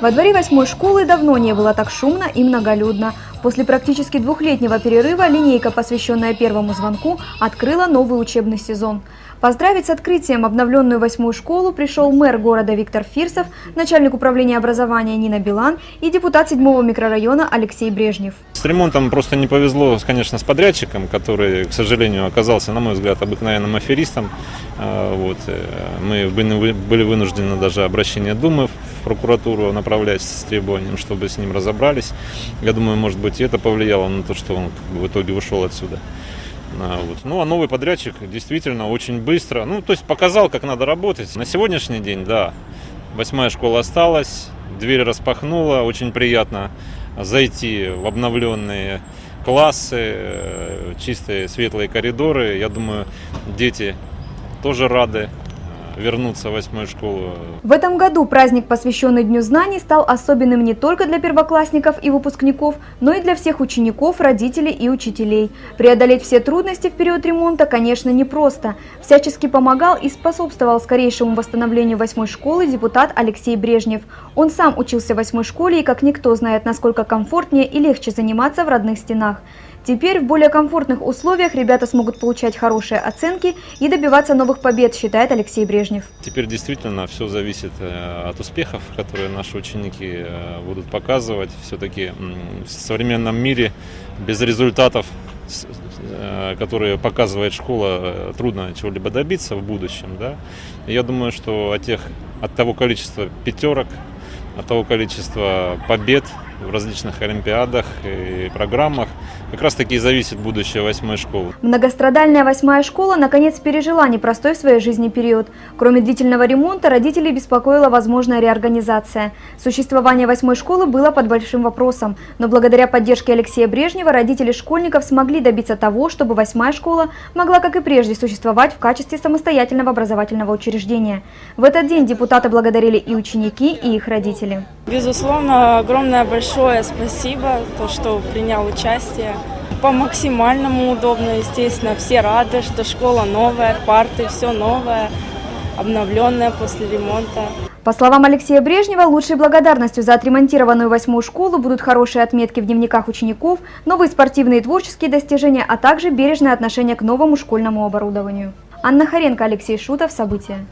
Во дворе восьмой школы давно не было так шумно и многолюдно. После практически двухлетнего перерыва линейка, посвященная первому звонку, открыла новый учебный сезон. Поздравить с открытием обновленную восьмую школу пришел мэр города Виктор Фирсов, начальник управления образования Нина Билан и депутат седьмого микрорайона Алексей Брежнев. С ремонтом просто не повезло, конечно, с подрядчиком, который, к сожалению, оказался, на мой взгляд, обыкновенным аферистом. А, Вот. э, Мы были вынуждены даже обращение Думы прокуратуру направлять с требованием, чтобы с ним разобрались. Я думаю, может быть, и это повлияло на то, что он в итоге ушел отсюда. А, Вот. Ну, а новый подрядчик действительно очень быстро, ну, то есть показал, как надо работать. На сегодняшний день, да, восьмая школа осталась, дверь распахнула, очень приятно зайти в обновленные классы, э, чистые светлые коридоры. Я думаю, дети тоже рады вернуться в восьмую школу. В этом году праздник, посвященный Дню знаний, стал особенным не только для первоклассников и выпускников, но и для всех учеников, родителей и учителей. Преодолеть все трудности в период ремонта, конечно, непросто. Всячески помогал и способствовал скорейшему восстановлению восьмой школы депутат Алексей Брежнев. Он сам учился в восьмой школе и как никто знает, насколько комфортнее и легче заниматься в родных стенах. Теперь в более комфортных условиях ребята смогут получать хорошие оценки и добиваться новых побед, считает Алексей Брежнев. Теперь действительно все зависит э, от успехов, которые наши ученики э, будут показывать. Все-таки в современном мире без результатов, э, которые показывает школа, трудно чего-либо добиться в будущем. Да? Я думаю, что от, тех, от того количества пятерок, от того количества побед в различных олимпиадах и программах как раз таки и зависит будущее восьмой школы. Многострадальная восьмая школа наконец пережила непростой в своей жизни период. Кроме длительного ремонта, родителей беспокоила возможная реорганизация. Существование восьмой школы было под большим вопросом, но благодаря поддержке Алексея Брежнева родители школьников смогли добиться того, чтобы восьмая школа могла, как и прежде, существовать в качестве самостоятельного образовательного учреждения. В этот день депутаты благодарили и ученики, и их родители. Безусловно, огромное большое спасибо, то, что принял участие. По максимальному удобно, естественно, все рады, что школа новая, парты, все новое, обновленное после ремонта. По словам Алексея Брежнева, лучшей благодарностью за отремонтированную восьмую школу будут хорошие отметки в дневниках учеников, новые спортивные и творческие достижения, а также бережное отношение к новому школьному оборудованию. Анна Харенко, Алексей Шутов. События.